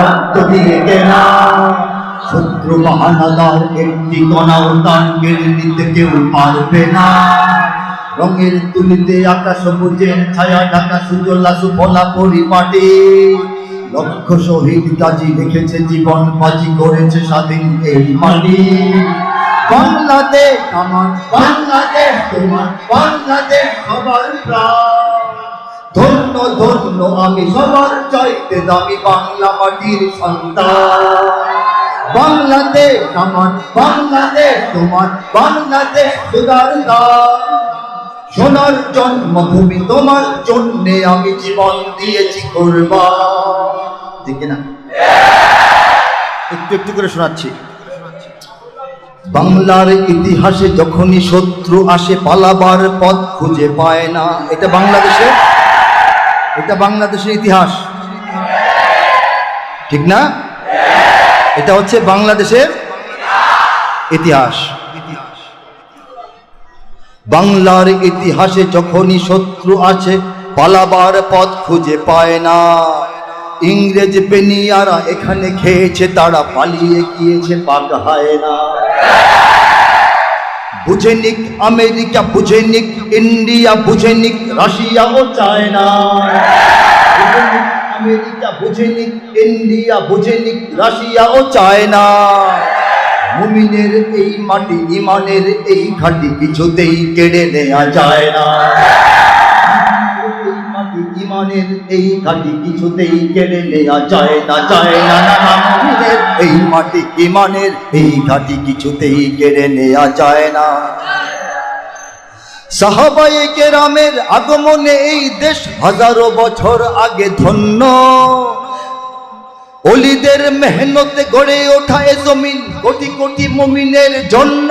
রক্ত দিয়ে কেনা শত্রু মহানাদার একটি কেড়ে নিতে কেউ পারবে না। রঙের তুলিতে আকাশ সবুজের ছায়া, ঢাকা সুজলা সুফলা পরিপাটি। লক্ষ শহীদ জীবন, বাজি করেছে স্বাধীন এই মাটি। বাংলাদেশ আমার, বাংলাদেশ তোমার, বাংলাদেশ সবার প্রাণ। ধন্য ধন্য আমি সবার চাইতে দামি বাংলা মাটির সন্তান। বাংলাদেশ আমার, বাংলাদেশ তোমার, বাংলাদেশ সুদার সোনার জন্মভূমি তোমার জন্যে আমি জীবন দিয়েছি করবা ঠিক না? একটু একটু করে শোনাচ্ছি। বাংলার ইতিহাসে যখনই শত্রু আসে পালাবার পথ খুঁজে পায় না। এটা বাংলাদেশে এটা বাংলাদেশের ইতিহাস। ঠিক না? এটা হচ্ছে বাংলাদেশের ইতিহাস। বাংলার ইতিহাসে যখনই শত্রু আছে পালাবার পথ খুঁজে পায় না। ইংরেজ বেনিয়ারা এখানে খেয়েছে, তারা পালিয়ে গিয়েছে পাক না। বুঝে আমেরিকা বুঝে ইন্ডিয়া বুঝে নিক রাশিয়া ও চায়না। বুঝে নিক আমেরিকা বুঝে ইন্ডিয়া বুঝে নিক রাশিয়া ও চায়না। মুমিনের এই মাটি, ইমানের এই ঘাটি কিছুতেই কেড়ে নেওয়া যায় না। মাটি ইমানের এই ঘাটি কিছুতেই কেড়ে নেওয়া যায় না যায় না না মুমিনের এই মাটি ইমানের এই ঘাটি কিছুতেই কেড়ে নেওয়া যায় না। সাহাবায়ে কেরামের আগমনে এই দেশ হাজারো বছর আগে ধন্য। অলিদের মেহনতে গড়ে ওঠা এ জমিন কোটি কোটি মুমিনের জন্য।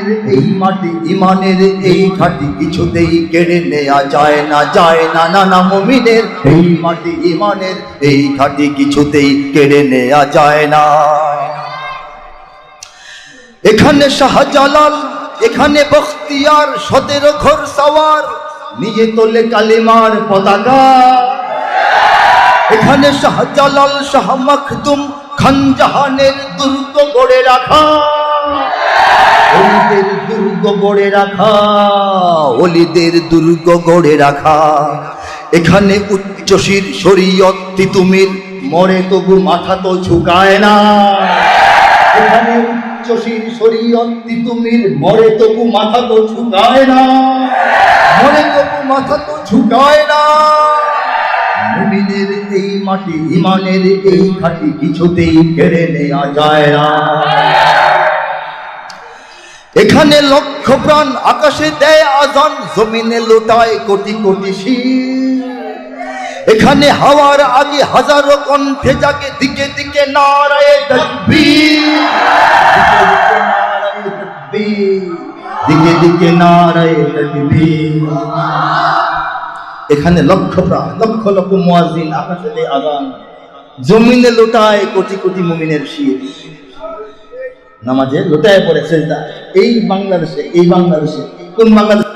এই মাটি ইমানের, এই ঘাটি কিছুতেই কেড়ে নেয়া যায় না যায় না, নানা মমিনের। এই মাটি ইমানের, এই ঘাটি কিছুতেই কেড়ে নেয়া যায় না। এখানে শাহজালাল, এখানে বখতিয়ার, সতেরো ঘর সাওয়ার নিজে তোলে কালিমার পতাকা। এখানে শাহজালাল, শাহ মখদুম খানজাহানের দুর্গ গড়ে রাখা। দুর্গ গড়ে রাখা, অলিদের দুর্গ গড়ে রাখা। এখানে উচ্চশীর শরীয়ত তিতুমির, মরে তবু মাথা তো ঝুঁকায় না। এখানে উচ্চশীর শরীয়ত তিতুমির, মরে তবু মাথা তো ঝুঁকায় না। মরে তবু মাথা তো ঝুঁকায় না। এই মাটি ইমানের এই ঘাটি কিছুতেই কেড়ে নেওয়া যায় না। এখানে লক্ষ প্রাণ আকাশে দেয় আজান, জমিনে লোটায় কোটি কোটি এখানে হাওয়ার আগে হাজারো কণ্ঠে জাগে, দিকে দিকে দিকে দিকে এখানে লক্ষ প্রাণ, লক্ষ লক্ষ মুয়াজ্জিন আকাশে দেয় আজান, জমিনে লোটায় কোটি কোটি মুমিনের শির। নামাজে লোটায় পড়ে সেজদা এই বাংলাদেশে এই বাংলাদেশে কোন বাংলাদেশ